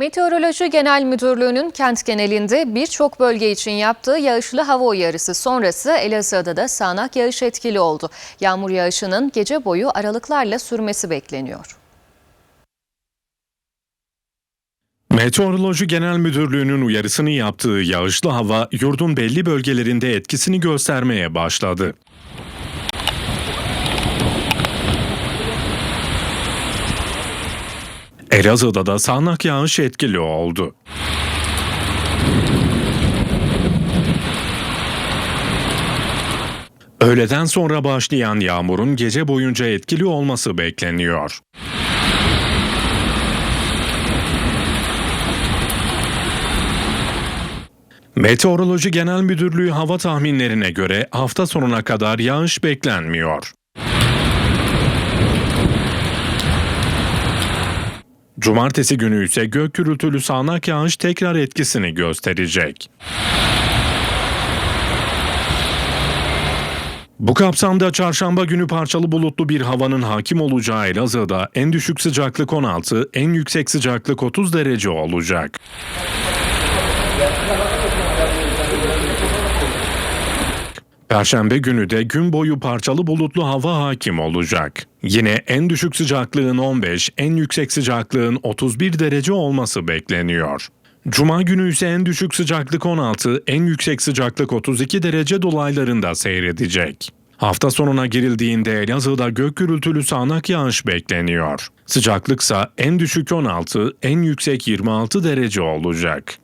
Meteoroloji Genel Müdürlüğü'nün kent genelinde birçok bölge için yaptığı yağışlı hava uyarısı sonrası Elazığ'da da sağanak yağış etkili oldu. Yağmur yağışının gece boyu aralıklarla sürmesi bekleniyor. Meteoroloji Genel Müdürlüğü'nün uyarısını yaptığı yağışlı hava yurdun belli bölgelerinde etkisini göstermeye başladı. Elazığ'da da sağanak yağış etkili oldu. Öğleden sonra başlayan yağmurun gece boyunca etkili olması bekleniyor. Meteoroloji Genel Müdürlüğü hava tahminlerine göre hafta sonuna kadar yağış beklenmiyor. Cumartesi günü ise gök gürültülü sağanak yağış tekrar etkisini gösterecek. Bu kapsamda çarşamba günü parçalı bulutlu bir havanın hakim olacağı Elazığ'da en düşük sıcaklık 16, en yüksek sıcaklık 30 derece olacak. Perşembe günü de gün boyu parçalı bulutlu hava hakim olacak. Yine en düşük sıcaklığın 15, en yüksek sıcaklığın 31 derece olması bekleniyor. Cuma günü ise en düşük sıcaklık 16, en yüksek sıcaklık 32 derece dolaylarında seyredecek. Hafta sonuna girildiğinde Elazığ'da gök gürültülü sağanak yağış bekleniyor. Sıcaklıksa en düşük 16, en yüksek 26 derece olacak.